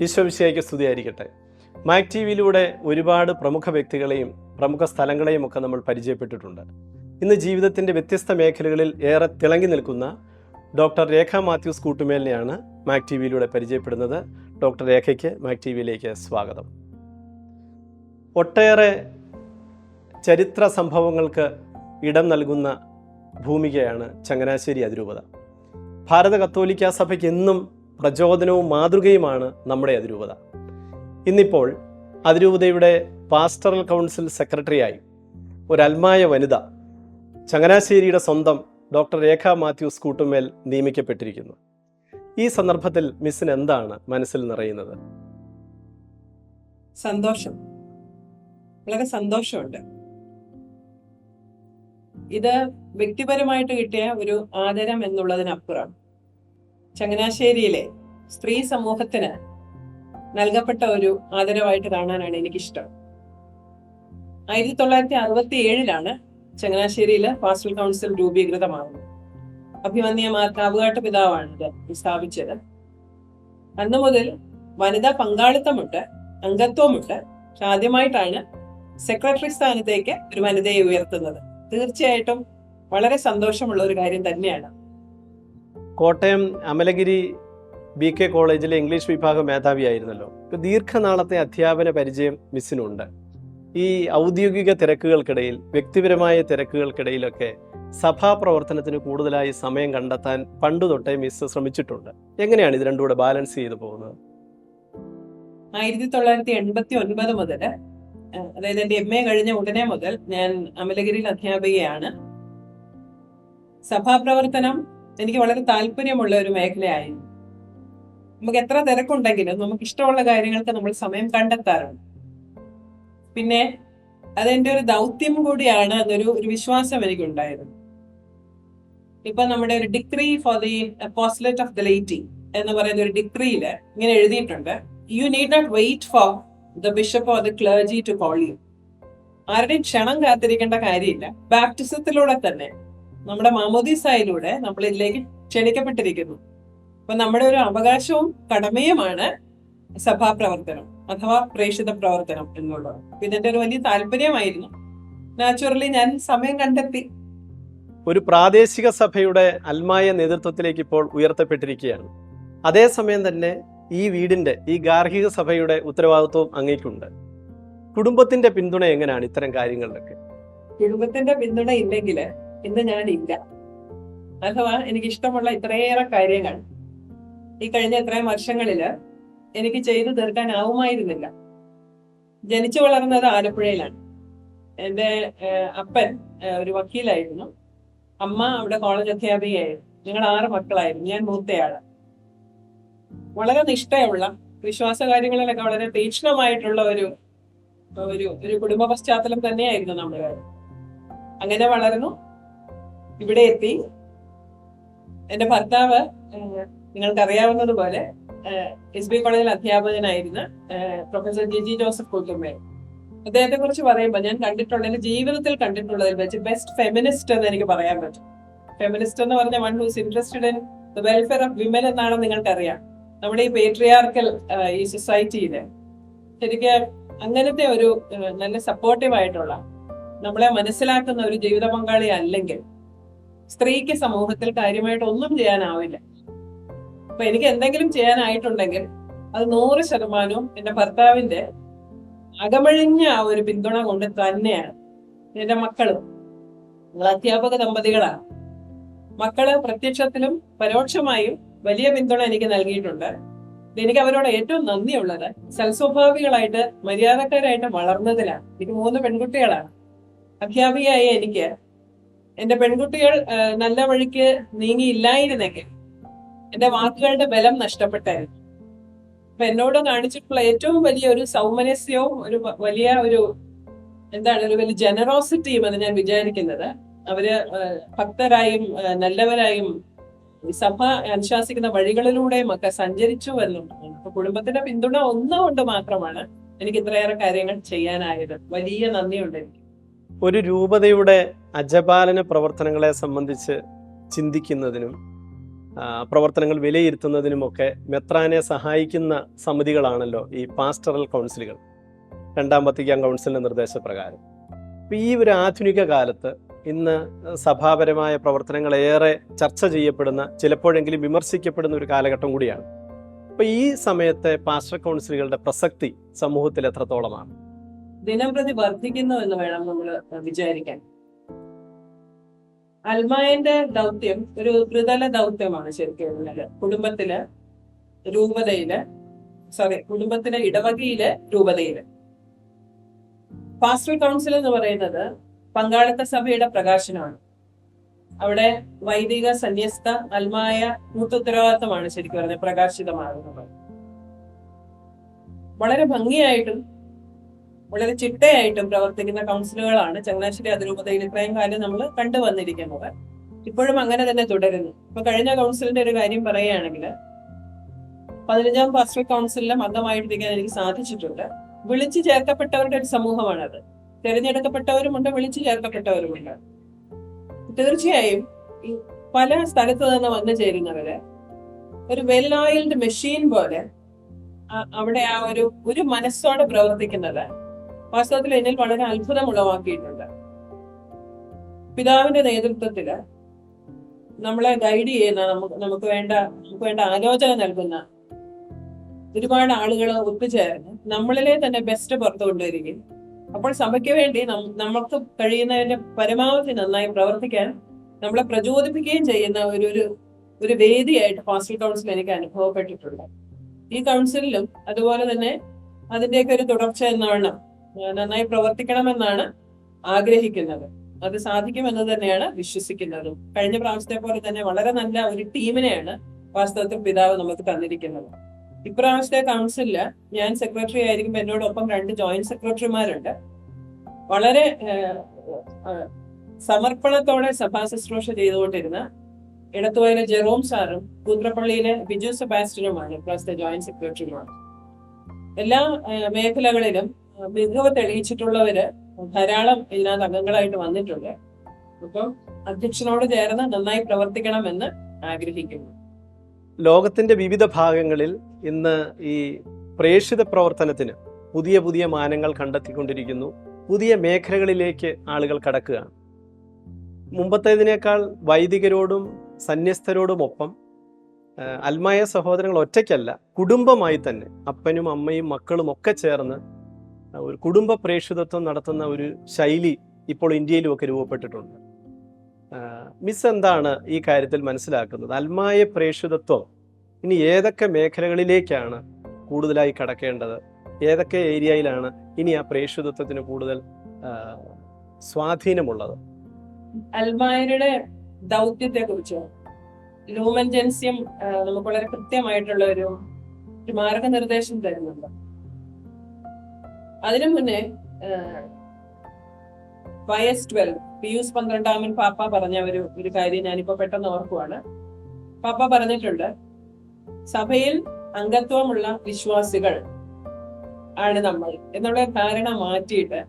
ഈശോവിശയ്ക്ക് സ്തുതിയായിരിക്കട്ടെ. Mac T വിയിലൂടെ ഒരുപാട് പ്രമുഖ വ്യക്തികളെയും പ്രമുഖ സ്ഥലങ്ങളെയും ഒക്കെ നമ്മൾ പരിചയപ്പെട്ടിട്ടുണ്ട്. ഇന്ന് ജീവിതത്തിന്റെ വ്യത്യസ്ത മേഖലകളിൽ ഏറെ തിളങ്ങി നിൽക്കുന്ന ഡോക്ടർ രേഖ മാത്യൂസ് കൂട്ടുമേലിനെയാണ് മാക് ടി വിയിലൂടെ പരിചയപ്പെടുന്നത്. ഡോക്ടർ രേഖയ്ക്ക് മാക് ടി വിയിലേക്ക് സ്വാഗതം. ഒട്ടേറെ ചരിത്ര സംഭവങ്ങൾക്ക് ഇടം നൽകുന്ന ഭൂമികയാണ് ചങ്ങനാശ്ശേരി അതിരൂപത. ഭാരത കത്തോലിക്ക സഭയ്ക്ക് എന്നും പ്രചോദനവും മാതൃകയുമാണ് നമ്മുടെ അതിരൂപത. ഇന്നിപ്പോൾ അതിരൂപതയുടെ പാസ്റ്ററൽ കൗൺസിൽ സെക്രട്ടറിയായി ഒരു അൽമായ വനിത ചങ്ങനാശ്ശേരിയുടെ സ്വന്തം ഡോക്ടർ രേഖ മാത്യൂസ് കൂട്ടുമേൽ നിയമിക്കപ്പെട്ടിരിക്കുന്നു. ഈ സന്ദർഭത്തിൽ മിസ്സിന് എന്താണ് മനസ്സിൽ നിറയുന്നത്? സന്തോഷം. വളരെ സന്തോഷമുണ്ട്. ഇത് വ്യക്തിപരമായിട്ട് കിട്ടിയ ഒരു ആദരം എന്നുള്ളതിനപ്പുറം ചങ്ങനാശ്ശേരിയിലെ സ്ത്രീ സമൂഹത്തിന് നൽകപ്പെട്ട ഒരു ആദരവായിട്ട് കാണാനാണ് എനിക്കിഷ്ടം. ആയിരത്തി തൊള്ളായിരത്തി അറുപത്തി ഏഴിലാണ് ചങ്ങനാശ്ശേരിയിലെ പാസ്റ്റൽ കൗൺസിൽ രൂപീകൃതമാകുന്നത് അഭിമന്യ പിതാവാണ് ഇത് സ്ഥാപിച്ചത്. അന്നു മുതൽ വനിതാ പങ്കാളിത്തമുണ്ട് അംഗത്വമുണ്ട്. പക്ഷെ ആദ്യമായിട്ടാണ് സെക്രട്ടറി സ്ഥാനത്തേക്ക് ഒരു വനിതയെ ഉയർത്തുന്നത്. തീർച്ചയായിട്ടും വളരെ സന്തോഷമുള്ള ഒരു കാര്യം തന്നെയാണ്. കോട്ടയം അമലഗിരി ബി കെ കോളേജിലെ ഇംഗ്ലീഷ് വിഭാഗം മേധാവിയായിരുന്നല്ലോ. ഇപ്പൊ ദീർഘനാളത്തെ അധ്യാപന പരിചയം മിസ്സിനുണ്ട്. ഈ ഔദ്യോഗിക തിരക്കുകൾക്കിടയിൽ വ്യക്തിപരമായ തിരക്കുകൾക്കിടയിലൊക്കെ സഭാ പ്രവർത്തനത്തിന് കൂടുതലായി സമയം കണ്ടെത്താൻ പണ്ടു തൊട്ടേ മിസ് ശ്രമിച്ചിട്ടുണ്ട്. എങ്ങനെയാണ് ഇത് രണ്ടുകൂടെ ബാലൻസ് ചെയ്തു പോകുന്നത്? ആയിരത്തി തൊള്ളായിരത്തി എൺപത്തി ഒൻപത് മുതൽ അതായത് എന്റെ എം എ കഴിഞ്ഞ ഉടനെ മുതൽ ഞാൻ അമലഗിരിയിൽ അധ്യാപികയാണ്. സഭാപ്രവർത്തനം എനിക്ക് വളരെ താല്പര്യമുള്ള ഒരു മേഖലയായിരുന്നു. നമുക്ക് എത്ര തിരക്കുണ്ടെങ്കിലും നമുക്ക് ഇഷ്ടമുള്ള കാര്യങ്ങൾക്ക് നമ്മൾ സമയം കണ്ടെത്താറുണ്ട്. പിന്നെ അതെന്റെ ഒരു ദൗത്യം കൂടിയാണ് എന്നൊരു ഒരു വിശ്വാസം എനിക്കുണ്ടായിരുന്നു. ഇപ്പൊ നമ്മുടെ ഒരു degree for the apostolate of the laity എന്ന് പറയുന്ന ഒരു ഡിഗ്രിയിൽ ഇങ്ങനെ എഴുതിയിട്ടുണ്ട്. You need not wait for the bishop or the clergy to call you ആരുടെയും ക്ഷണം കാത്തിരിക്കേണ്ട കാര്യമില്ല. ബാപ്റ്റിസത്തിലൂടെ തന്നെ. നമ്മുടെ മാമോദീസായിലൂടെ നമ്മൾ ഇതിലേക്ക് ക്ഷണിക്കപ്പെട്ടിരിക്കുന്നു. അപ്പൊ നമ്മുടെ ഒരു അവകാശവും കടമയുമാണ് സഭാപ്രവർത്തനം അഥവാ പ്രേക്ഷിത പ്രവർത്തനം എന്നുള്ളത്. അപ്പൊ ഇതിന്റെ ഒരു വലിയ താല്പര്യമായിരുന്നു. നാച്ചുറലി ഞാൻ സമയം കണ്ടെത്തി. ഒരു പ്രാദേശിക സഭയുടെ അൽമായ നേതൃത്വത്തിലേക്ക് ഇപ്പോൾ ഉയർത്തപ്പെട്ടിരിക്കുകയാണ്. അതേസമയം തന്നെ ഈ വീടിന്റെ ഈ ഗാർഹിക സഭയുടെ ഉത്തരവാദിത്വം അങ്ങേക്കുണ്ട്. കുടുംബത്തിന്റെ പിന്തുണ എങ്ങനെയാണ് ഇത്തരം കാര്യങ്ങളിലൊക്കെ? കുടുംബത്തിന്റെ പിന്തുണ ഇല്ലെങ്കിൽ ഇന്ന് ഞാനില്ല. അഥവാ എനിക്ക് ഇഷ്ടമുള്ള ഇത്രയേറെ കാര്യങ്ങൾ ഈ കഴിഞ്ഞ ഇത്രയും വർഷങ്ങളിൽ എനിക്ക് ചെയ്തു തീർക്കാനാവുമായിരുന്നില്ല. ജനിച്ചു വളർന്നത് ആലപ്പുഴയിലാണ്. എന്റെ അപ്പൻ ഒരു വക്കീലായിരുന്നു. അമ്മ അവിടെ കോളേജ് അധ്യാപികയായിരുന്നു. ഞങ്ങൾ ആറ് മക്കളായിരുന്നു. ഞാൻ മൂത്തയാൾ. വളരെ നിഷ്ഠയുള്ള വിശ്വാസ കാര്യങ്ങളിലൊക്കെ വളരെ തീക്ഷ്ണമായിട്ടുള്ള ഒരു ഒരു ഒരു കുടുംബ പശ്ചാത്തലം തന്നെയായിരുന്നു നമ്മുടെ അങ്ങനെ വളർന്നു. ഇവിടെ എത്തി. എന്റെ ഭർത്താവ് നിങ്ങൾക്കറിയാവുന്നതുപോലെ എസ് ബി കോളേജിൽ അധ്യാപകനായിരുന്ന professor G G Joseph Koottumbe അദ്ദേഹത്തെ കുറിച്ച് പറയുമ്പോൾ ഞാൻ കണ്ടിട്ടുള്ള എന്റെ ജീവിതത്തിൽ കണ്ടിട്ടുള്ളതിൽ വെച്ച് ബെസ്റ്റ് ഫെമിനിസ്റ്റ് എന്ന് എനിക്ക് പറയാൻ പറ്റും. ഫെമിനിസ്റ്റ് എന്ന് പറഞ്ഞ one who's interested in the welfare of women എന്നാണ് നിങ്ങൾക്കറിയാം. നമ്മുടെ ഈ പേട്രിയാർക്കൽ ഈ സൊസൈറ്റിയിലെ ശരിക്കും അങ്ങനത്തെ ഒരു നല്ല സപ്പോർട്ടീവ് ആയിട്ടുള്ള നമ്മളെ മനസ്സിലാക്കുന്ന ഒരു ജീവിത പങ്കാളി അല്ലെങ്കിൽ സ്ത്രീക്ക് സമൂഹത്തിൽ കാര്യമായിട്ട് ഒന്നും ചെയ്യാനാവില്ല. അപ്പൊ എനിക്ക് എന്തെങ്കിലും ചെയ്യാനായിട്ടുണ്ടെങ്കിൽ അത് നൂറ് ശതമാനവും എന്റെ ഭർത്താവിന്റെ അകമഴിഞ്ഞ ആ ഒരു പിന്തുണ കൊണ്ട് തന്നെയാണ്. എന്റെ മക്കളും. നിങ്ങൾ അധ്യാപക ദമ്പതികളാണ്. മക്കൾ പ്രത്യക്ഷത്തിലും പരോക്ഷമായും വലിയ പിന്തുണ എനിക്ക് നൽകിയിട്ടുണ്ട്. എനിക്ക് അവരോട് ഏറ്റവും നന്ദിയുള്ളത്. സൽസ്വഭാവികളായിട്ട് മര്യാദക്കാരായിട്ട് വളർന്നതിലാണ്. എനിക്ക് മൂന്ന് പെൺകുട്ടികളാണ്. അധ്യാപികയായ എനിക്ക് എന്റെ പെൺകുട്ടികൾ നല്ല വഴിക്ക് നീങ്ങിയില്ലായിരുന്നെങ്കിൽ എന്റെ വാക്കുകളുടെ ബലം നഷ്ടപ്പെട്ടായിരുന്നു. അപ്പൊ എന്നോട് കാണിച്ചിട്ടുള്ള ഏറ്റവും വലിയ ഒരു സൗമനസ്യവും ഒരു വലിയ ഒരു എന്താണ് ഒരു വലിയ ജനറോസിറ്റിയും എന്ന് ഞാൻ വിചാരിക്കുന്നത്. അവർ ഭക്തരായും നല്ലവരായും സഭ അനുശാസിക്കുന്ന വഴികളിലൂടെയും ഒക്കെ സഞ്ചരിച്ചു എന്നുള്ളതാണ് അപ്പൊ കുടുംബത്തിന്റെ പിന്തുണ ഒന്നുകൊണ്ട് മാത്രമാണ് എനിക്ക് ഇത്രയേറെ കാര്യങ്ങൾ ചെയ്യാനായത്. വലിയ നന്ദിയുണ്ട് എനിക്ക്. ഒരു രൂപതയുടെ അജപാലന പ്രവർത്തനങ്ങളെ സംബന്ധിച്ച് ചിന്തിക്കുന്നതിനും പ്രവർത്തനങ്ങൾ വിലയിരുത്തുന്നതിനുമൊക്കെ മെത്രാനെ സഹായിക്കുന്ന സമിതികളാണല്ലോ ഈ പാസ്റ്ററൽ കൗൺസിലുകൾ രണ്ടാം വത്തിക്കാൻ കൗൺസിലിന്റെ നിർദ്ദേശപ്രകാരം. ഈ ഒരു ആധുനിക കാലത്ത് ഇന്ന് സഭാപരമായ പ്രവർത്തനങ്ങൾ ഏറെ ചർച്ച ചെയ്യപ്പെടുന്ന ചിലപ്പോഴെങ്കിലും വിമർശിക്കപ്പെടുന്ന ഒരു കാലഘട്ടം കൂടിയാണ്. അപ്പോൾ ഈ സമയത്തെ പാസ്റ്റർ കൗൺസിലുകളുടെ പ്രസക്തി സമൂഹത്തിൽ എത്രത്തോളമാണ്? ദിനം പ്രതി വർദ്ധിക്കുന്നു എന്ന് വേണം നമ്മൾ വിചാരിക്കാൻ. അൽമായന്റെ ദൗത്യം ഒരു ത്രിതല ദൗത്യമാണ് ശരിക്കും കുടുംബത്തിലെ കുടുംബത്തിൽ രൂപതയിൽ സോറി കുടുംബത്തിലെ ഇടവകയിലെ രൂപതയിൽ. പാസ്റ്റർ കൗൺസിൽ എന്ന് പറയുന്നത് പങ്കാളിത്ത സഭയുടെ പ്രകാശനമാണ്. അവിടെ വൈദിക സന്യസ്ത അൽമായ കൂട്ടുത്തരവാദിത്തമാണ് ശരിക്കും പറഞ്ഞത് പ്രകാശിതമാകുന്നത്. വളരെ ഭംഗിയായിട്ടും വളരെ ചിട്ടയായിട്ടും പ്രവർത്തിക്കുന്ന കൗൺസിലുകളാണ് ചങ്ങനാശ്ശേരി അതിരൂപതയിൽ ഇത്രയും കാലം നമ്മൾ കണ്ടുവന്നിരിക്കുന്നത് ഇപ്പോഴും അങ്ങനെ തന്നെ തുടരുന്നു. ഇപ്പൊ കഴിഞ്ഞ കൗൺസിലിന്റെ ഒരു കാര്യം പറയുകയാണെങ്കിൽ പതിനഞ്ചാം പാസ്റ്റർ കൗൺസിലിലും അംഗമായിട്ടിരിക്കാൻ എനിക്ക് സാധിച്ചിട്ടുണ്ട്. വിളിച്ചു ചേർക്കപ്പെട്ടവരുടെ ഒരു സമൂഹമാണത്. തിരഞ്ഞെടുക്കപ്പെട്ടവരുമുണ്ട് വിളിച്ചു ചേർക്കപ്പെട്ടവരുമുണ്ട്. തീർച്ചയായും പല സ്ഥലത്ത് നിന്ന് വന്നു ചേരുന്നവര് ഒരു വെൽ ഓയിൽഡ് മെഷീൻ പോലെ അവിടെ ആ ഒരു ഒരു മനസ്സോടെ പ്രവർത്തിക്കുന്നത് വാസ്തവത്തിൽ എന്നിൽ വളരെ അത്ഭുതം ഉളവാക്കിയിട്ടുണ്ട് പിതാവിന്റെ നേതൃത്വത്തിൽ നമ്മളെ ഗൈഡ് ചെയ്യുന്ന നമുക്ക് നമുക്ക് വേണ്ട നമുക്ക് വേണ്ട ആലോചന നൽകുന്ന ഒരുപാട് ആളുകൾ ഒത്തുചേർന്ന് നമ്മളിലെ തന്നെ ബെസ്റ്റ് പുറത്തു കൊണ്ടുവരികയും അപ്പോൾ സഭയ്ക്ക് വേണ്ടി നമുക്ക് കഴിയുന്നതിന്റെ പരമാവധി നന്നായി പ്രവർത്തിക്കാൻ നമ്മളെ പ്രചോദിപ്പിക്കുകയും ചെയ്യുന്ന ഒരു ഒരു ഒരു വേദിയായിട്ട് ഫാസ്റ്റൽ കൗൺസിൽ എനിക്ക് അനുഭവപ്പെട്ടിട്ടുണ്ട്. ഈ കൗൺസിലിലും അതുപോലെ തന്നെ അതിന്റെയൊക്കെ ഒരു തുടർച്ച എന്നാണ് നന്നായി പ്രവർത്തിക്കണമെന്നാണ് ആഗ്രഹിക്കുന്നത്. അത് സാധിക്കുമെന്ന് തന്നെയാണ് വിശ്വസിക്കുന്നതും. കഴിഞ്ഞ പ്രാവശ്യത്തെ പോലെ തന്നെ വളരെ നല്ല ഒരു ടീമിനെയാണ് വാസ്തവത്തിൽ പിതാവ് നമുക്ക് തന്നിരിക്കുന്നത്. ഇപ്രാവശ്യത്തെ കൗൺസിലിൽ ഞാൻ സെക്രട്ടറി ആയിരിക്കുമ്പോൾ എന്നോടൊപ്പം രണ്ട് ജോയിന്റ് സെക്രട്ടറിമാരുണ്ട് വളരെ സമർപ്പണത്തോടെ സഭാ ശുശ്രൂഷ ചെയ്തുകൊണ്ടിരുന്ന ഇടത്തുവയിലെ ജെറോം സാറും കൂത്രപ്പള്ളിയിലെ ബിജു സെബാസ്റ്റ്യനുമാണ് ഇപ്രാവശ്യത്തെ ജോയിന്റ് സെക്രട്ടറിമാർ എല്ലാ മേഖലകളിലും മികവ് തെളിയിച്ചിട്ടുള്ളവര് ധാരാളം ഇതിനകത്ത് അംഗങ്ങളായിട്ട് വന്നിട്ടുണ്ട്. അപ്പം അധ്യക്ഷനോട് ചേർന്ന് നന്നായി പ്രവർത്തിക്കണമെന്ന് ആഗ്രഹിക്കുന്നു. ലോകത്തിന്റെ വിവിധ ഭാഗങ്ങളിൽ ഇന്ന് ഈ പ്രേക്ഷിത പ്രവർത്തനത്തിന് പുതിയ പുതിയ മാനങ്ങൾ കണ്ടെത്തിക്കൊണ്ടിരിക്കുന്നു. പുതിയ മേഖലകളിലേക്ക് ആളുകൾ കടക്കുകയാണ്. മുമ്പത്തേതിനേക്കാൾ വൈദികരോടും സന്യസ്തരോടുമൊപ്പം അൽമായ സഹോദരങ്ങൾ ഒറ്റയ്ക്കല്ല കുടുംബമായി തന്നെ അപ്പനും അമ്മയും മക്കളും ഒക്കെ ചേർന്ന് ഒരു കുടുംബ പ്രേക്ഷിതത്വം നടത്തുന്ന ഒരു ശൈലി ഇപ്പോൾ ഇന്ത്യയിലും ഒക്കെ രൂപപ്പെട്ടിട്ടുണ്ട് മിസ് എന്താണ് ഈ കാര്യത്തിൽ മനസ്സിലാക്കുന്നത്? അൽമായ പ്രേക്ഷിതത്വം. ഇനി ഏതൊക്കെ മേഖലകളിലേക്കാണ് കൂടുതലായി കടക്കേണ്ടത്? ഏതൊക്കെ ഏരിയയിലാണ് ഇനി ആ പ്രേക്ഷിതത്വത്തിന് കൂടുതൽ സ്വാധീനമുള്ളത്? അൽമായരുടെ ദൗത്യത്തെ കുറിച്ചോ ലൂമൻ ജൻസ്യം നമുക്ക് വളരെ കൃത്യമായിട്ടുള്ള ഒരു മാർഗനിർദ്ദേശം തരുന്നുണ്ട്. അതിനു മുന്നേ വയസ് ട്വൽവ് പിയൂസ് പന്ത്രണ്ടാമൻ പാപ്പ പറഞ്ഞ ഒരു ഒരു കാര്യം ഞാനിപ്പോ പെട്ടെന്ന് ഓർക്കുവാണ്. പാപ്പ പറഞ്ഞിട്ടുണ്ട് സഭയിൽ അംഗത്വമുള്ള വിശ്വാസികൾ ആണ് നമ്മൾ. എന്നുള്ള ധാരണ മാറ്റിയിട്ട്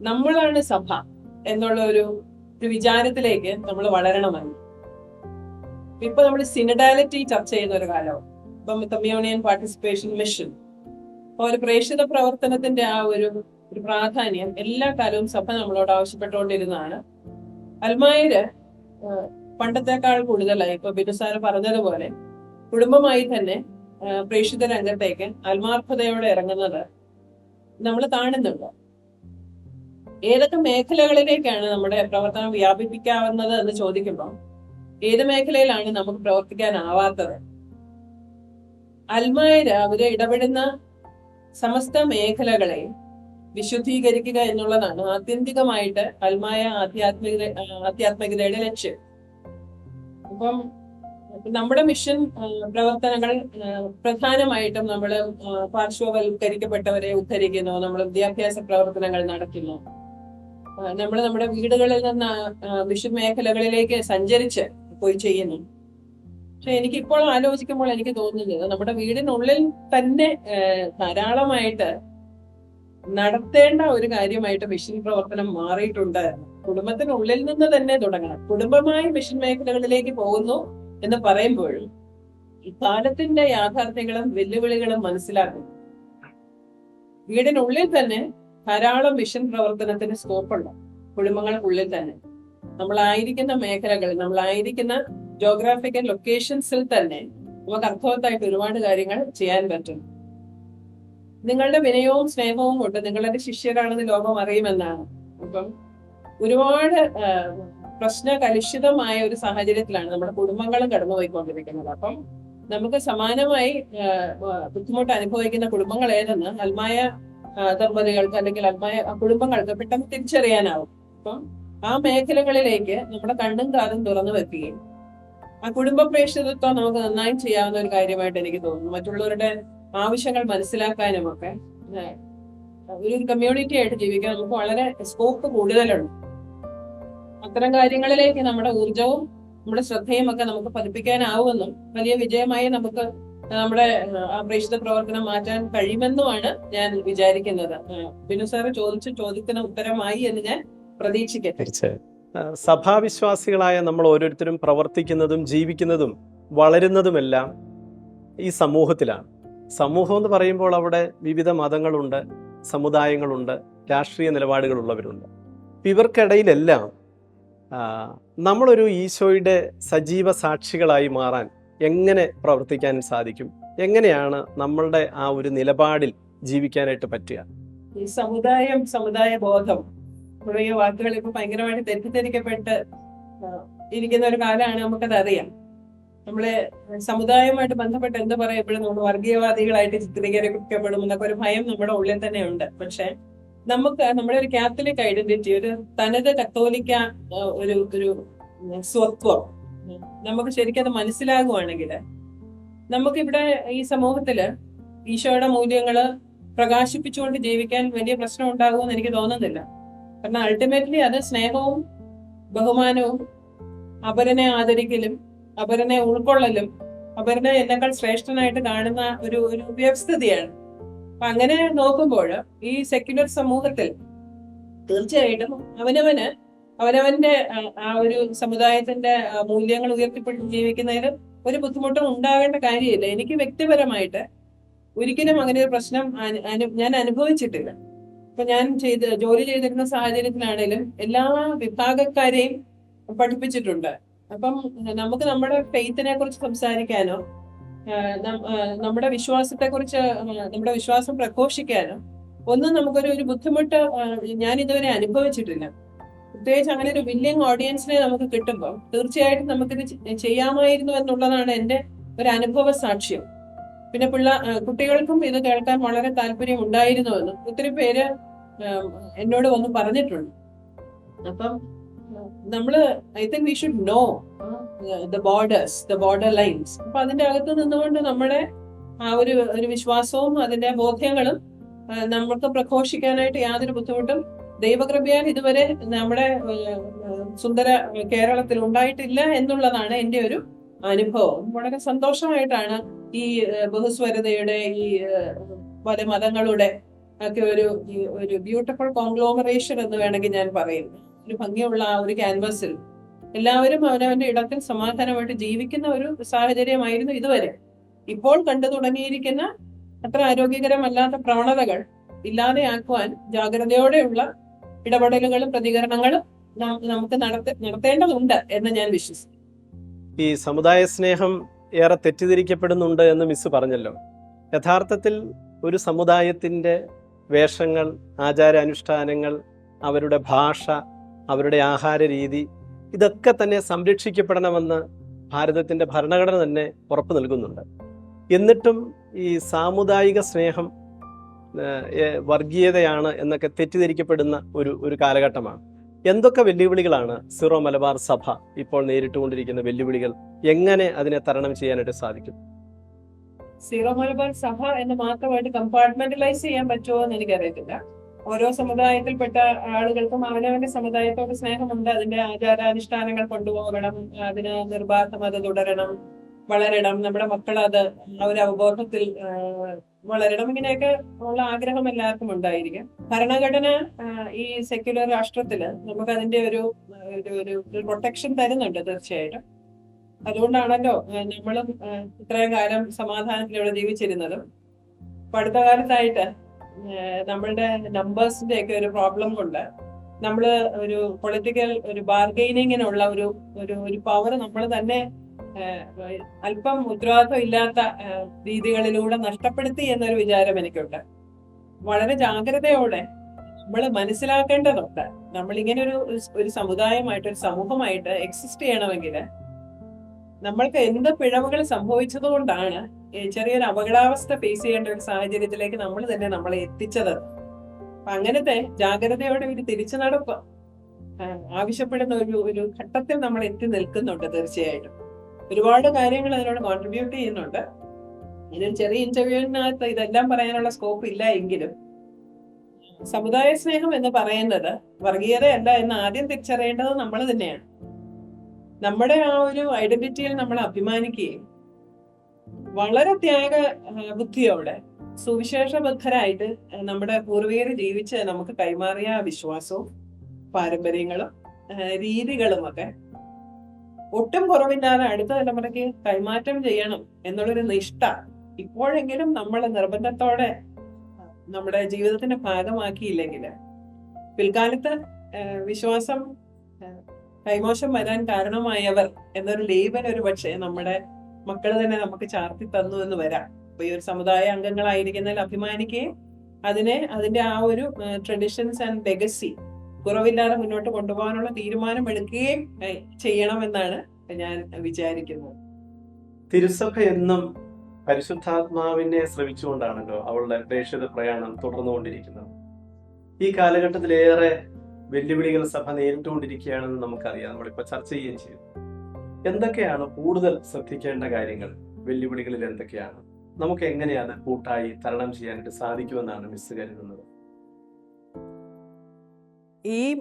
നമ്മളാണ് സഭ എന്നുള്ള ഒരു ഒരു വിചാരത്തിലേക്ക് നമ്മൾ വളരണമെന്ന് ഇപ്പൊ നമ്മൾ സിനഡാലിറ്റി ചർച്ച ചെയ്യുന്ന ഒരു കാലമാണ് ഇപ്പം കമ്മ്യൂണിയൻ പാർട്ടിസിപ്പേഷൻ മിഷൻ ഒരു പ്രേക്ഷിത പ്രവർത്തനത്തിന്റെ ആ ഒരു ഒരു പ്രാധാന്യം എല്ലാ കാലവും സഭ നമ്മളോട് ആവശ്യപ്പെട്ടുകൊണ്ടിരുന്നതാണ്. അൽമായര് പണ്ടത്തെക്കാൾ കൂടുതലായി ഇപ്പൊ ബിനുസാര പറഞ്ഞതുപോലെ കുടുംബമായി തന്നെ പ്രേക്ഷിത രംഗത്തേക്ക് ആത്മാർത്ഥതയോടെ ഇറങ്ങുന്നത് നമ്മൾ കാണുന്നുണ്ട്. ഏതൊക്കെ മേഖലകളിലേക്കാണ് നമ്മുടെ പ്രവർത്തനം വ്യാപിപ്പിക്കാവുന്നത് എന്ന് ചോദിക്കുമ്പോൾ ഏത് മേഖലയിലാണ് നമുക്ക് പ്രവർത്തിക്കാനാവാത്തത്? അൽമായര് അവർ ഇടപെടുന്ന സമസ്ത മേഖലകളെ വിശുദ്ധീകരിക്കുക എന്നുള്ളതാണ് ആത്യന്തികമായിട്ട് അൽമായ ആധ്യാത്മിക ആധ്യാത്മികതയുടെ ലക്ഷ്യം. അപ്പം നമ്മുടെ മിഷൻ പ്രവർത്തനങ്ങൾ പ്രധാനമായിട്ടും നമ്മൾ പാർശ്വവൽക്കരിക്കപ്പെട്ടവരെ ഉദ്ധരിക്കുന്നു നമ്മൾ വിദ്യാഭ്യാസ പ്രവർത്തനങ്ങൾ നടത്തുന്നു. നമ്മൾ നമ്മുടെ വീടുകളിൽ നിന്ന് വിഷു മേഖലകളിലേക്ക് സഞ്ചരിച്ച് പോയി ചെയ്യുന്നു. പക്ഷെ എനിക്കിപ്പോൾ ആലോചിക്കുമ്പോൾ എനിക്ക് തോന്നുന്നത് നമ്മുടെ വീടിനുള്ളിൽ തന്നെ ധാരാളമായിട്ട് നടത്തേണ്ട ഒരു കാര്യമായിട്ട് മിഷൻ പ്രവർത്തനം മാറിയിട്ടുണ്ട്. കുടുംബത്തിനുള്ളിൽ നിന്ന് തന്നെ തുടങ്ങണം. കുടുംബമായി മിഷൻ മേഖലകളിലേക്ക് പോകുന്നു എന്ന് പറയുമ്പോൾ കാലത്തിന്റെ യാഥാർത്ഥ്യങ്ങളും വെല്ലുവിളികളും മനസ്സിലാക്കും വീടിനുള്ളിൽ തന്നെ ധാരാളം മിഷൻ പ്രവർത്തനത്തിന് സ്കോപ്പുണ്ട്. കുടുംബങ്ങൾക്കുള്ളിൽ തന്നെ. നമ്മളായിരിക്കുന്ന മേഖലകൾ നമ്മളായിരിക്കുന്ന ജോഗ്രാഫിക്കൽ ലൊക്കേഷൻസിൽ തന്നെ നമുക്ക് അർത്ഥവത്തായിട്ട് ഒരുപാട് കാര്യങ്ങൾ ചെയ്യാൻ പറ്റും. നിങ്ങളുടെ വിനയവും സ്നേഹവും കൊണ്ട് നിങ്ങളുടെ ശിഷ്യരാണെന്ന് ലോകം അറിയുമെന്നാണ്. അപ്പം ഒരുപാട് പ്രശ്ന കലുഷിതമായ ഒരു സാഹചര്യത്തിലാണ് നമ്മുടെ കുടുംബങ്ങളും കടന്നുപോയിക്കൊണ്ടിരിക്കുന്നത്. അപ്പം നമുക്ക് സമാനമായി ബുദ്ധിമുട്ട് അനുഭവിക്കുന്ന കുടുംബങ്ങൾ ഏതെന്ന് അൽമായ ദമ്പതികൾക്ക് അല്ലെങ്കിൽ അൽമായ കുടുംബങ്ങൾക്ക് പെട്ടെന്ന് തിരിച്ചറിയാനാവും. അപ്പം ആ മേഖലകളിലേക്ക് നമ്മുടെ കണ്ണും കാതും തുറന്നു വെക്കുകയും ആ കുടുംബ പ്രേക്ഷിതത്വം നമുക്ക് നന്നായി ചെയ്യാവുന്ന ഒരു കാര്യമായിട്ട് എനിക്ക് തോന്നുന്നു. മറ്റുള്ളവരുടെ ആവശ്യങ്ങൾ മനസ്സിലാക്കാനും ഒക്കെ ഒരു കമ്മ്യൂണിറ്റി ആയിട്ട് ജീവിക്കാൻ നമുക്ക് വളരെ സ്കോപ്പ് കൂടുതലുണ്ട്. അത്തരം കാര്യങ്ങളിലേക്ക് നമ്മുടെ ഊർജവും നമ്മുടെ ശ്രദ്ധയും ഒക്കെ നമുക്ക് പതിപ്പിക്കാനാവുമെന്നും വലിയ വിജയമായി നമുക്ക് നമ്മുടെ ആ പ്രേക്ഷിത പ്രവർത്തനം മാറ്റാൻ കഴിയുമെന്നുമാണ് ഞാൻ വിചാരിക്കുന്നത്. ബിനു സാറ് ചോദിച്ച ചോദ്യത്തിന് ഉത്തരമായി എന്ന് ഞാൻ പ്രതീക്ഷിക്കട്ടെ. സഭാവിശ്വാസികളായ നമ്മൾ ഓരോരുത്തരും പ്രവർത്തിക്കുന്നതും ജീവിക്കുന്നതും വളരുന്നതുമെല്ലാം ഈ സമൂഹത്തിലാണ്. സമൂഹം എന്ന് പറയുമ്പോൾ അവിടെ വിവിധ മതങ്ങളുണ്ട് സമുദായങ്ങളുണ്ട് രാഷ്ട്രീയ നിലപാടുകളുള്ളവരുണ്ട്. ഇവർക്കിടയിലെല്ലാം നമ്മളൊരു ഈശോയുടെ സജീവ സാക്ഷികളായി മാറാൻ എങ്ങനെ പ്രവർത്തിക്കാൻ സാധിക്കും? എങ്ങനെയാണ് നമ്മളുടെ ആ ഒരു നിലപാടിൽ ജീവിക്കാനായിട്ട് പറ്റുക? ഈ സമുദായം സമുദായ ബോധം തുടങ്ങിയ വാക്കുകൾ ഇപ്പൊ ഭയങ്കരമായിട്ട് തെറ്റിദ്ധരിക്കപ്പെട്ട് ഇരിക്കുന്ന ഒരു കാലമാണ് നമുക്കത് അറിയാം. നമ്മളെ സമുദായവുമായിട്ട് ബന്ധപ്പെട്ട് എന്ത് ഇപ്പോഴും നമ്മൾ വർഗീയവാദികളായിട്ട് ചിത്രീകരിക്കപ്പെടും എന്നൊക്കെ ഒരു ഭയം നമ്മുടെ ഉള്ളിൽ തന്നെ ഉണ്ട്. പക്ഷെ നമുക്ക് നമ്മുടെ ഒരു കാത്തലിക് ഐഡന്റിറ്റി ഒരു തനത് കത്തോലിക്ക ഒരു ഒരു സ്വത്വം നമുക്ക് ശരിക്കും അത് മനസ്സിലാകുവാണെങ്കിൽ നമുക്കിവിടെ ഈ സമൂഹത്തിൽ ഈശോയുടെ മൂല്യങ്ങൾ പ്രകാശിപ്പിച്ചുകൊണ്ട് ജീവിക്കാൻ വലിയ പ്രശ്നം ഉണ്ടാകുമെന്ന് എനിക്ക് തോന്നുന്നില്ല. കാരണം അൾട്ടിമേറ്റ്ലി അത് സ്നേഹവും ബഹുമാനവും അപരനെ ആദരിക്കലും അപരനെ ഉൾക്കൊള്ളലും അപരനെ എന്നെക്കാൾ ശ്രേഷ്ഠനായിട്ട് കാണുന്ന ഒരു ഒരു വ്യവസ്ഥിതിയാണ്. അപ്പൊ അങ്ങനെ നോക്കുമ്പോൾ ഈ സെക്യുലർ സമൂഹത്തിൽ തീർച്ചയായിട്ടും അവനവന് അവനവന്റെ ആ, ഒരു സമുദായത്തിന്റെ മൂല്യങ്ങൾ ഉയർത്തിപ്പിടിച്ച് ജീവിക്കുന്നതിൽ ഒരു ബുദ്ധിമുട്ടും ഉണ്ടാകേണ്ട കാര്യമില്ല. എനിക്ക് വ്യക്തിപരമായിട്ട് ഒരിക്കലും അങ്ങനെ ഒരു പ്രശ്നം ഞാൻ അനുഭവിച്ചിട്ടില്ല. ഇപ്പൊ ഞാൻ ചെയ്ത് ജോലി ചെയ്തിരുന്ന സാഹചര്യത്തിലാണേലും എല്ലാ വിഭാഗക്കാരെയും പഠിപ്പിച്ചിട്ടുണ്ട്. അപ്പം നമുക്ക് നമ്മുടെ ഫെയ്ത്തിനെ കുറിച്ച് സംസാരിക്കാനോ നമ്മുടെ വിശ്വാസത്തെ കുറിച്ച് നമ്മുടെ വിശ്വാസം പ്രഘോഷിക്കാനോ ഒന്നും നമുക്കൊരു ഒരു ബുദ്ധിമുട്ട് ഞാൻ ഇതുവരെ അനുഭവിച്ചിട്ടില്ല. പ്രത്യേകിച്ച് അങ്ങനെ ഒരു വില്ലിങ് ഓഡിയൻസിനെ നമുക്ക് കിട്ടുമ്പോൾ തീർച്ചയായിട്ടും നമുക്കിത് ചെയ്യാമായിരുന്നു എന്നുള്ളതാണ് എന്റെ ഒരു അനുഭവ സാക്ഷ്യം. പിന്നെ പിള്ള കുട്ടികൾക്കും ഇത് കേൾക്കാൻ വളരെ താല്പര്യം ഉണ്ടായിരുന്നുവെന്നും ഒത്തിരി പേര് എന്നോട് വന്ന് പറഞ്ഞിട്ടുണ്ട്. അപ്പം നമ്മൾ I think we should know the borders the border lines അപ്പൊ അതിന്റെ അകത്ത് നിന്നുകൊണ്ട് നമ്മുടെ ആ ഒരു ഒരു വിശ്വാസവും അതിന്റെ ബോധ്യങ്ങളും നമ്മൾക്ക് നമുക്ക് പ്രഘോഷിക്കാനായിട്ട് യാതൊരു ബുദ്ധിമുട്ടും ദൈവകൃപയാൽ ഇതുവരെ നമ്മുടെ സുന്ദര കേരളത്തിൽ ഉണ്ടായിട്ടില്ല എന്നുള്ളതാണ് എന്റെ ഒരു അനുഭവം. വളരെ സന്തോഷമായിട്ടാണ് ഈ ബഹുസ്വരതയുടെ ഈ പല മതങ്ങളുടെ ഒക്കെ ഒരു ഒരു ബ്യൂട്ടിഫുൾ കോൺഗ്ലോമറേഷൻ എന്ന് വേണമെങ്കിൽ ഞാൻ പറയും. ഒരു ഭംഗിയുള്ള ആ ഒരു ക്യാൻവാസിൽ എല്ലാവരും അവനവന്റെ ഇടത്തിൽ സമാധാനമായിട്ട് ജീവിക്കുന്ന ഒരു സാഹചര്യമായിരുന്നു ഇതുവരെ. ഇപ്പോൾ കണ്ടു തുടങ്ങിയിരിക്കുന്ന അത്ര ആരോഗ്യകരമല്ലാത്ത പ്രവണതകൾ ഇല്ലാതെയാക്കുവാൻ ജാഗ്രതയോടെയുള്ള ഇടപെടലുകളും പ്രതികരണങ്ങളും നമുക്ക് നടത്ത നടത്തേണ്ടതുണ്ട് എന്ന് ഞാൻ വിശ്വസിക്കുന്നു. ഈ സമുദായ സ്നേഹം ഏറെ തെറ്റിദ്ധരിക്കപ്പെടുന്നുണ്ട് എന്ന് മിസ് പറഞ്ഞല്ലോ. യഥാർത്ഥത്തിൽ ഒരു സമുദായത്തിന്റെ വേഷങ്ങൾ ആചാരാനുഷ്ഠാനങ്ങൾ അവരുടെ ഭാഷ അവരുടെ ആഹാര രീതി ഇതൊക്കെ തന്നെ സംരക്ഷിക്കപ്പെടണമെന്ന് ഭാരതത്തിന്റെ ഭരണഘടന തന്നെ ഉറപ്പ് നൽകുന്നുണ്ട്. എന്നിട്ടും ഈ സാമുദായിക സ്നേഹം വർഗീയതയാണ് എന്നൊക്കെ തെറ്റിദ്ധരിക്കപ്പെടുന്ന ഒരു ഒരു കാലഘട്ടമാണ്. എന്തൊക്കെ വെല്ലുവിളികളാണ് സിറോ മലബാർ സഭ ഇപ്പോൾ നേരിട്ടുകൊണ്ടിരിക്കുന്ന വെല്ലുവിളികൾ? എങ്ങനെ അതിനെ തരണം ചെയ്യാനായിട്ട് സാധിക്കും? സീറോ മലബാർ സഭ എന്ന് മാത്രമായിട്ട് കമ്പാർട്ട്മെന്റലൈസ് ചെയ്യാൻ പറ്റുമോ എന്ന് എനിക്കറിയത്തില്ല. ഓരോ സമുദായത്തിൽപ്പെട്ട ആളുകൾക്കും അവനവന്റെ സമുദായത്തോട് സ്നേഹമുണ്ട്. അതിന്റെ ആചാരാനുഷ്ഠാനങ്ങൾ കൊണ്ടുപോകണം. അതിന് നിർബാധം അത് തുടരണം. വളരണം. നമ്മുടെ മക്കൾ അത് ഒരു അവബോധത്തിൽ വളരണം. ഇങ്ങനെയൊക്കെ ഉള്ള ആഗ്രഹം എല്ലാവർക്കും ഉണ്ടായിരിക്കും. ഭരണഘടന ഈ സെക്യുലർ രാഷ്ട്രത്തിൽ നമുക്ക് അതിന്റെ ഒരു ഒരു പ്രൊട്ടക്ഷൻ തരുന്നുണ്ട് തീർച്ചയായിട്ടും. അതുകൊണ്ടാണല്ലോ നമ്മളും ഇത്രയും കാലം സമാധാനത്തിൽ ഇവിടെ ജീവിച്ചിരുന്നതും. ഇപ്പൊ അടുത്ത കാലത്തായിട്ട് നമ്മളുടെ നമ്പേഴ്സിന്റെ ഒക്കെ ഒരു പ്രോബ്ലം കൊണ്ട് നമ്മൾ ഒരു പൊളിറ്റിക്കൽ ഒരു ബാർഗെയിനിങ്ങിനുള്ള ഒരു ഒരു ഒരു പവർ നമ്മൾ തന്നെ അല്പം ഉത്തരവാദിത്വം ഇല്ലാത്ത രീതികളിലൂടെ നഷ്ടപ്പെടുത്തി എന്നൊരു വിചാരം എനിക്കുണ്ട്. വളരെ ജാഗ്രതയോടെ നമ്മൾ മനസ്സിലാക്കേണ്ടതുണ്ട്. നമ്മൾ ഇങ്ങനെ ഒരു ഒരു സമുദായമായിട്ട് ഒരു സമൂഹമായിട്ട് എക്സിസ്റ്റ് ചെയ്യണമെങ്കിൽ നമ്മൾക്ക് എന്ത് പിഴവുകൾ സംഭവിച്ചതുകൊണ്ടാണ് ചെറിയൊരു അപകടാവസ്ഥ ഫേസ് ചെയ്യേണ്ട ഒരു സാഹചര്യത്തിലേക്ക് നമ്മൾ തന്നെ നമ്മളെ എത്തിച്ചത്. അപ്പൊ അങ്ങനത്തെ ജാഗ്രതയോടെ ഒരു തിരിച്ചു നടപ്പ് ആവശ്യപ്പെടുന്ന ഒരു ഒരു ഘട്ടത്തിൽ നമ്മൾ എത്തി നിൽക്കുന്നുണ്ട് തീർച്ചയായിട്ടും. ഒരുപാട് കാര്യങ്ങൾ അതിനോട് കോൺട്രിബ്യൂട്ട് ചെയ്യുന്നുണ്ട്. ഇതിനൊരു ചെറിയ ഇന്റർവ്യൂവിനകത്ത് ഇതെല്ലാം പറയാനുള്ള സ്കോപ്പ് ഇല്ല എങ്കിലും. സമുദായ സ്നേഹം എന്ന് പറയുന്നത് വർഗീയതയല്ല എന്ന് ആദ്യം തിരിച്ചറിയേണ്ടത് നമ്മൾ തന്നെയാണ്. നമ്മുടെ ആ ഒരു ഐഡന്റിറ്റിയിൽ നമ്മൾ അഭിമാനിക്കുകയും വളരെ ത്യാഗ ബുദ്ധി ബുദ്ധിയോടെ സുവിശേഷബദ്ധരായിട്ട് നമ്മുടെ പൂർവികർ ജീവിച്ച് നമുക്ക് കൈമാറിയ വിശ്വാസവും പാരമ്പര്യങ്ങളും രീതികളും ഒക്കെ ഒട്ടും കുറവില്ലാതെ അടുത്ത തലമുറയ്ക്ക് കൈമാറ്റം ചെയ്യണം എന്നുള്ളൊരു നിഷ്ഠ ഇപ്പോഴെങ്കിലും നമ്മൾ നിർബന്ധത്തോടെ നമ്മുടെ ജീവിതത്തിന്റെ ഭാഗമാക്കിയില്ലെങ്കിൽ പിൽക്കാലത്ത് വിശ്വാസം കൈമോശം വരാൻ കാരണമായവർ എന്നൊരു ലേബൽ ഒരു പക്ഷേ നമ്മുടെ മക്കൾ തന്നെ നമുക്ക് ചാർത്തി തന്നു എന്ന് വരാം. അപ്പൊ ഈ ഒരു സമുദായ അംഗങ്ങളായിരിക്കുന്നതിൽ അഭിമാനിക്കുകയും അതിനെ അതിന്റെ ആ ഒരു ട്രഡീഷൻസ് ആൻഡ് ലെഗസി കുറവില്ലാതെ മുന്നോട്ട് കൊണ്ടുപോകാനുള്ള തീരുമാനം എടുക്കുകയും ചെയ്യണം ചെയ്യണമെന്നാണ് ഞാൻ വിചാരിക്കുന്നത്. തിരുസഭ എന്നും പരിശുദ്ധാത്മാവിനെ ശ്രമിച്ചുകൊണ്ടാണല്ലോ അവളുടെ പ്രേക്ഷിത പ്രയാണം തുടർന്നുകൊണ്ടിരിക്കുന്നത്. ഈ കാലഘട്ടത്തിലേറെ വെല്ലുവിളികൾ സഭ നേരിട്ടുകൊണ്ടിരിക്കുകയാണെന്ന് നമുക്കറിയാം. നമ്മളിപ്പോ ചർച്ച ചെയ്യുകയും ചെയ്തു എന്തൊക്കെയാണ് കൂടുതൽ ശ്രദ്ധിക്കേണ്ട കാര്യങ്ങൾ? വെല്ലുവിളികളിൽ എന്തൊക്കെയാണ്? നമുക്ക് എങ്ങനെയാണ് കൂട്ടായി തരണം ചെയ്യാനായിട്ട് സാധിക്കുമെന്നാണ് മിസ് കരുതുന്നത്. ഈ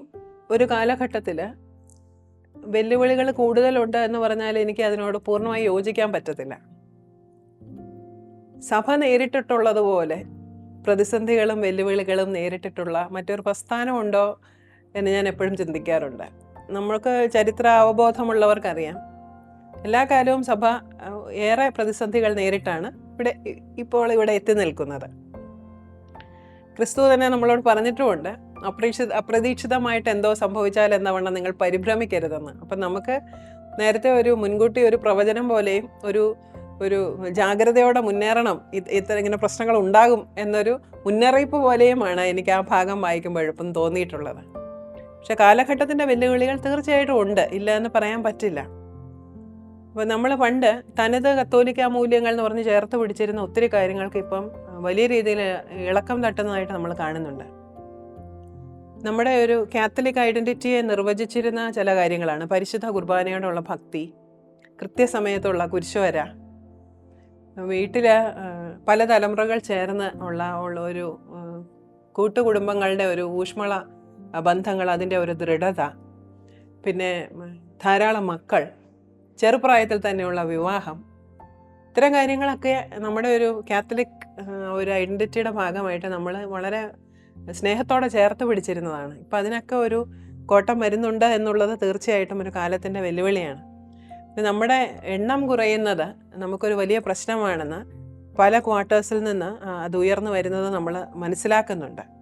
ഒരു കാലഘട്ടത്തിൽ വെല്ലുവിളികൾ കൂടുതലുണ്ട് എന്ന് പറഞ്ഞാൽ എനിക്ക് അതിനോട് പൂർണമായി യോജിക്കാൻ പറ്റത്തില്ല. സഭ നേരിട്ടിട്ടുള്ളതുപോലെ പ്രതിസന്ധികളും വെല്ലുവിളികളും നേരിട്ടിട്ടുള്ള മറ്റൊരു പ്രസ്ഥാനമുണ്ടോ എന്ന് ഞാൻ എപ്പോഴും ചിന്തിക്കാറുണ്ട്. നമ്മൾക്ക് ചരിത്ര അവബോധമുള്ളവർക്കറിയാം. എല്ലാ കാലവും സഭ ഏറെ പ്രതിസന്ധികൾ നേരിട്ടാണ് ഇവിടെ ഇപ്പോൾ ഇവിടെ എത്തി നിൽക്കുന്നത്. ക്രിസ്തു തന്നെ നമ്മളോട് പറഞ്ഞിട്ടുമുണ്ട് അപ്രീക്ഷിത അപ്രതീക്ഷിതമായിട്ട് എന്തോ സംഭവിച്ചാൽ എന്നവണ്ണം നിങ്ങൾ പരിഭ്രമിക്കരുതെന്ന്. അപ്പം നമുക്ക് നേരത്തെ ഒരു മുൻകൂട്ടി ഒരു പ്രവചനം പോലെയും ഒരു ഒരു ജാഗ്രതയോടെ മുന്നേറണം. ഇത്ര ഇങ്ങനെ പ്രശ്നങ്ങൾ ഉണ്ടാകും എന്നൊരു മുന്നറിയിപ്പ് പോലെയുമാണ് എനിക്ക് ആ ഭാഗം വായിക്കുമ്പോഴപ്പം തോന്നിയിട്ടുള്ളത്. പക്ഷെ കാലഘട്ടത്തിന്റെ വെല്ലുവിളികൾ തീർച്ചയായിട്ടും ഉണ്ട്. ഇല്ല എന്ന് പറയാൻ പറ്റില്ല. അപ്പോൾ നമ്മൾ പണ്ട് തനത് കത്തോലിക്ക മൂല്യങ്ങൾ എന്ന് പറഞ്ഞ് ചേർത്ത് പിടിച്ചിരുന്ന ഒത്തിരി കാര്യങ്ങൾക്ക് ഇപ്പം വലിയ രീതിയിൽ ഇളക്കം തട്ടുന്നതായിട്ട് നമ്മൾ കാണുന്നുണ്ട്. നമ്മുടെ ഒരു കാത്തലിക് ഐഡന്റിറ്റിയെ നിർവചിച്ചിരുന്ന ചില കാര്യങ്ങളാണ്. പരിശുദ്ധ കുർബാനയോടുള്ള ഭക്തി കൃത്യസമയത്തുള്ള കുരിശുവര വീട്ടിൽ പല തലമുറകൾ ചേർന്ന് ഉള്ള ഉള്ള ഒരു കൂട്ടുകുടുംബങ്ങളുടെ ഒരു ഊഷ്മള ബന്ധങ്ങൾ അതിന്റെ ഒരു ദൃഢത. പിന്നെ ധാരാളം മക്കൾ ചെറുപ്രായത്തിൽ തന്നെയുള്ള വിവാഹം. ഇത്തരം കാര്യങ്ങളൊക്കെ നമ്മുടെ ഒരു കാത്തലിക് ഒരു ഐഡന്റിറ്റിയുടെ ഭാഗമായിട്ട് നമ്മൾ വളരെ സ്നേഹത്തോടെ ചേർത്ത് പിടിച്ചിരുന്നതാണ്. ഇപ്പം അതിനൊക്കെ ഒരു കോട്ടം വരുന്നുണ്ട് എന്നുള്ളത് തീർച്ചയായിട്ടും ഒരു കാലത്തിന്റെ വെല്ലുവിളിയാണ്. നമ്മുടെ എണ്ണം കുറയുന്നത് നമുക്കൊരു വലിയ പ്രശ്നമാണെന്ന് പല ക്വാർട്ടേഴ്സിൽ നിന്ന് അത് ഉയർന്നു വരുന്നത് നമ്മൾ മനസ്സിലാക്കുന്നുണ്ട്.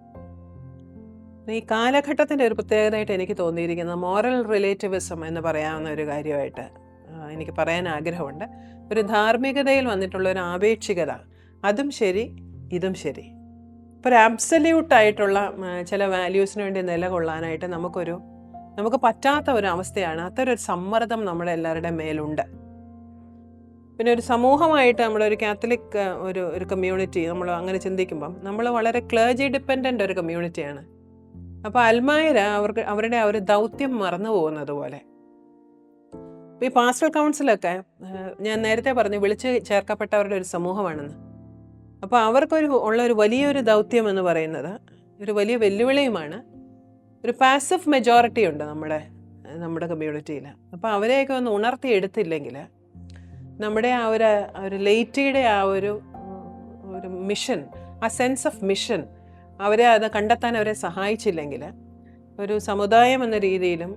ഈ കാലഘട്ടത്തിന്റെ ഒരു പ്രത്യേകതയായിട്ട് എനിക്ക് തോന്നിയിരിക്കുന്ന മോറൽ റിലേറ്റീവിസം എന്ന് പറയാവുന്ന ഒരു കാര്യമായിട്ട് എനിക്ക് പറയാൻ ആഗ്രഹമുണ്ട്. ഒരു ധാർമ്മികതയിൽ വന്നിട്ടുള്ള ഒരു ആപേക്ഷികത അതും ശരി ഇതും ശരി. ഇപ്പോൾ ഒരു ആബ്സല്യൂട്ടായിട്ടുള്ള ചില വാല്യൂസിന് വേണ്ടി നിലകൊള്ളാനായിട്ട് നമുക്കൊരു നമുക്ക് പറ്റാത്ത ഒരു അവസ്ഥയാണ്. അത്തരൊരു സമ്മർദ്ദം നമ്മുടെ എല്ലാവരുടെ മേലുണ്ട്. പിന്നെ ഒരു സമൂഹമായിട്ട് നമ്മളൊരു കാത്തലിക് ഒരു ഒരു കമ്മ്യൂണിറ്റി നമ്മൾ അങ്ങനെ ചിന്തിക്കുമ്പം നമ്മൾ വളരെ ക്ലേജി ഡിപ്പെൻഡന്റ് ഒരു കമ്മ്യൂണിറ്റിയാണ് അപ്പോൾ അൽമായര അവർക്ക് അവരുടെ ആ ഒരു ദൗത്യം മറന്നു പോകുന്നത് പോലെ. ഈ പാസ്റ്റൽ കൗൺസിലൊക്കെ ഞാൻ നേരത്തെ പറഞ്ഞു വിളിച്ച് ചേർക്കപ്പെട്ടവരുടെ ഒരു സമൂഹമാണെന്ന്. അപ്പോൾ അവർക്കൊരു ഉള്ള ഒരു വലിയൊരു ദൗത്യം എന്ന് പറയുന്നത് ഒരു വലിയ വെല്ലുവിളിയുമാണ്. ഒരു പാസീവ് മെജോറിറ്റി ഉണ്ട് നമ്മുടെ നമ്മുടെ കമ്മ്യൂണിറ്റിയിൽ അപ്പോൾ അവരെയൊക്കെ ഒന്ന് ഉണർത്തിയെടുത്തില്ലെങ്കിൽ നമ്മുടെ ആ ഒരു ഒരു ലേറ്റിയുടെ ആ ഒരു ഒരു മിഷൻ ആ സെൻസ് ഓഫ് മിഷൻ അവരെ അത് കണ്ടെത്താൻ അവരെ സഹായിച്ചില്ലെങ്കിൽ ഒരു സമുദായം എന്ന രീതിയിലും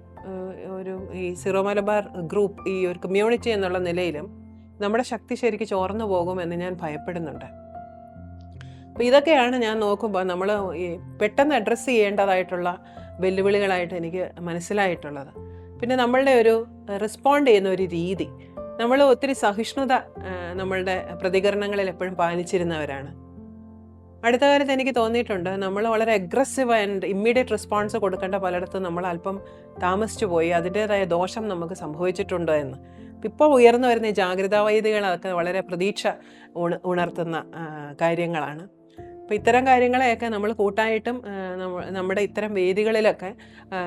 ഒരു ഈ സിറോ മലബാർ ഗ്രൂപ്പ് ഈ ഒരു കമ്മ്യൂണിറ്റി എന്നുള്ള നിലയിലും നമ്മുടെ ശക്തി ശരിക്ക് ചോർന്നു പോകുമെന്ന് ഞാൻ ഭയപ്പെടുന്നുണ്ട്. അപ്പോൾ ഇതൊക്കെയാണ് ഞാൻ നോക്കുമ്പോൾ നമ്മൾ ഈ പെട്ടെന്ന് അഡ്രസ്സ് ചെയ്യേണ്ടതായിട്ടുള്ള വെല്ലുവിളികളായിട്ട് എനിക്ക് മനസ്സിലായിട്ടുള്ളത്. പിന്നെ നമ്മളുടെ ഒരു റെസ്പോണ്ട് ചെയ്യുന്ന ഒരു രീതി. നമ്മൾ ഒത്തിരി സഹിഷ്ണുത നമ്മളുടെ പ്രതികരണങ്ങളിൽ എപ്പോഴും പാലിച്ചിരുന്നവരാണ്. അടുത്ത കാലത്ത് എനിക്ക് തോന്നിയിട്ടുണ്ട് നമ്മൾ വളരെ അഗ്രസീവ് ആൻഡ് ഇമ്മീഡിയറ്റ് റെസ്പോൺസ് കൊടുക്കേണ്ട പലയിടത്തും നമ്മൾ അല്പം താമസിച്ചു പോയി. അതിന്റെതായ ദോഷം നമുക്ക് സംഭവിച്ചിട്ടുണ്ടോ എന്ന്. ഇപ്പോൾ ഉയർന്നു വരുന്ന ഈ ജാഗ്രതാ വൈദികളൊക്കെ വളരെ പ്രതീക്ഷ ഉണ ഉണർത്തുന്ന കാര്യങ്ങളാണ്. അപ്പോൾ ഇത്തരം കാര്യങ്ങളെയൊക്കെ നമ്മൾ കൂട്ടായിട്ടും നമ്മുടെ ഇത്തരം വേദികളിലൊക്കെ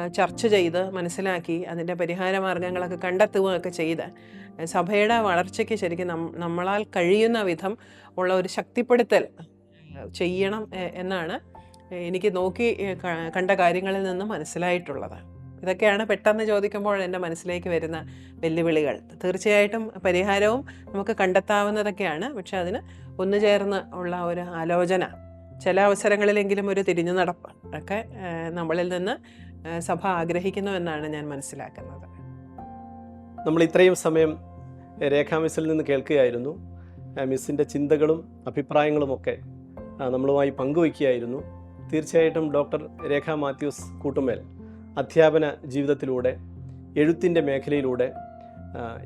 ചർച്ച ചെയ്ത് മനസ്സിലാക്കി അതിന്റെ പരിഹാര മാർഗങ്ങളൊക്കെ കണ്ടെത്തുകയൊക്കെ ചെയ്ത് സഭയുടെ വളർച്ചയ്ക്ക് ശരിക്കും നമ്മളാൽ കഴിയുന്ന വിധം ഉള്ള ഒരു ശക്തിപ്പെടുത്തൽ ചെയ്യണം എന്നാണ് എനിക്ക് നോക്കി കണ്ട കാര്യങ്ങളിൽ നിന്ന് മനസ്സിലായിട്ടുള്ളത്. ഇതൊക്കെയാണ് പെട്ടെന്ന് ചോദിക്കുമ്പോൾ എന്റെ മനസ്സിലേക്ക് വരുന്ന വെല്ലുവിളികൾ. തീർച്ചയായിട്ടും പരിഹാരവും നമുക്ക് കണ്ടെത്താവുന്നതൊക്കെയാണ്. പക്ഷെ അതിന് ഒന്നു ചേർന്ന് ഉള്ള ഒരു ആലോചന ചില അവസരങ്ങളിലെങ്കിലും ഒരു തിരിഞ്ഞു നടപ്പ് ഒക്കെ നമ്മളിൽ നിന്ന് സഭ ആഗ്രഹിക്കുന്നു എന്നാണ് ഞാൻ മനസ്സിലാക്കുന്നത്. നമ്മൾ ഇത്രയും സമയം രേഖാ മിസ്സിൽ നിന്ന് കേൾക്കുകയായിരുന്നു. മിസ്സിന്റെ ചിന്തകളും അഭിപ്രായങ്ങളുമൊക്കെ നമ്മളുമായി പങ്കുവയ്ക്കുകയായിരുന്നു. തീർച്ചയായിട്ടും ഡോക്ടർ രേഖ മാത്യൂസ് കൂട്ടുമേൽ അധ്യാപന ജീവിതത്തിലൂടെ എഴുത്തിന്റെ മേഖലയിലൂടെ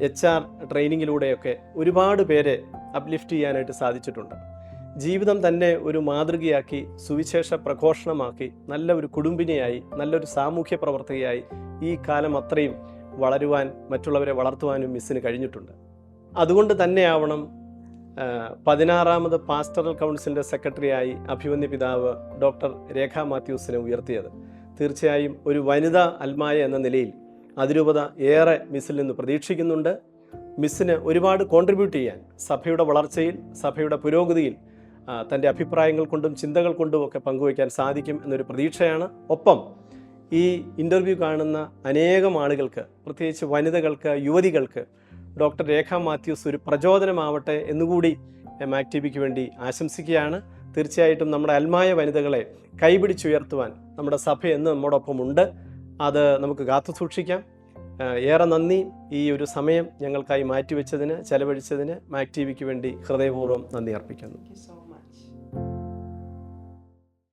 എച്ച് ആർ ട്രെയിനിങ്ങിലൂടെയൊക്കെ ഒരുപാട് പേരെ അപ്ലിഫ്റ്റ് ചെയ്യാനായിട്ട് സാധിച്ചിട്ടുണ്ട്. ജീവിതം തന്നെ ഒരു മാതൃകയാക്കി സുവിശേഷ പ്രഘോഷണമാക്കി നല്ല ഒരു കുടുംബിനിയായി നല്ലൊരു സാമൂഹ്യ പ്രവർത്തകയായി ഈ കാലം അത്രയും വളരുവാൻ മറ്റുള്ളവരെ വളർത്തുവാനും മിസ്സിന് കഴിഞ്ഞിട്ടുണ്ട്. അതുകൊണ്ട് തന്നെയാവണം പതിനാറാമത് പാസ്റ്ററൽ കൗൺസിലിന്റെ സെക്രട്ടറിയായി അഭിമന്യ പിതാവ് ഡോക്ടർ രേഖ മാത്യൂസിനെ ഉയർത്തിയത്. തീർച്ചയായും ഒരു വനിതാ അൽമായ എന്ന നിലയിൽ അതിരൂപത ഏറെ മിസ്സിൽ നിന്ന് പ്രതീക്ഷിക്കുന്നുണ്ട്. മിസ്സിന് ഒരുപാട് കോൺട്രിബ്യൂട്ട് ചെയ്യാൻ സഭയുടെ വളർച്ചയിൽ സഭയുടെ പുരോഗതിയിൽ തന്റെ അഭിപ്രായങ്ങൾ കൊണ്ടും ചിന്തകൾ കൊണ്ടും ഒക്കെ പങ്കുവയ്ക്കാൻ സാധിക്കും എന്നൊരു പ്രതീക്ഷയാണ്. ഒപ്പം ഈ ഇന്റർവ്യൂ കാണുന്ന അനേകം ആളുകൾക്ക് പ്രത്യേകിച്ച് വനിതകൾക്ക് യുവതികൾക്ക് ഡോക്ടർ രേഖ മാത്യൂസ് ഒരു പ്രചോദനമാവട്ടെ എന്നുകൂടി മാക് ടി വിക്ക് വേണ്ടി ആശംസിക്കുകയാണ്. തീർച്ചയായിട്ടും നമ്മുടെ അൽമായ വനിതകളെ കൈപിടിച്ചുയർത്തുവാൻ നമ്മുടെ സഭ എന്ന് നമ്മോടൊപ്പം ഉണ്ട് അത് നമുക്ക് കാത്തു സൂക്ഷിക്കാം. ഏറെ നന്ദി ഈ ഒരു സമയം ഞങ്ങൾക്കായി മാറ്റിവെച്ചതിന് ചെലവഴിച്ചതിന്. മാക് ടി വിക്ക് വേണ്ടി ഹൃദയപൂർവം നന്ദി അർപ്പിക്കുന്നു.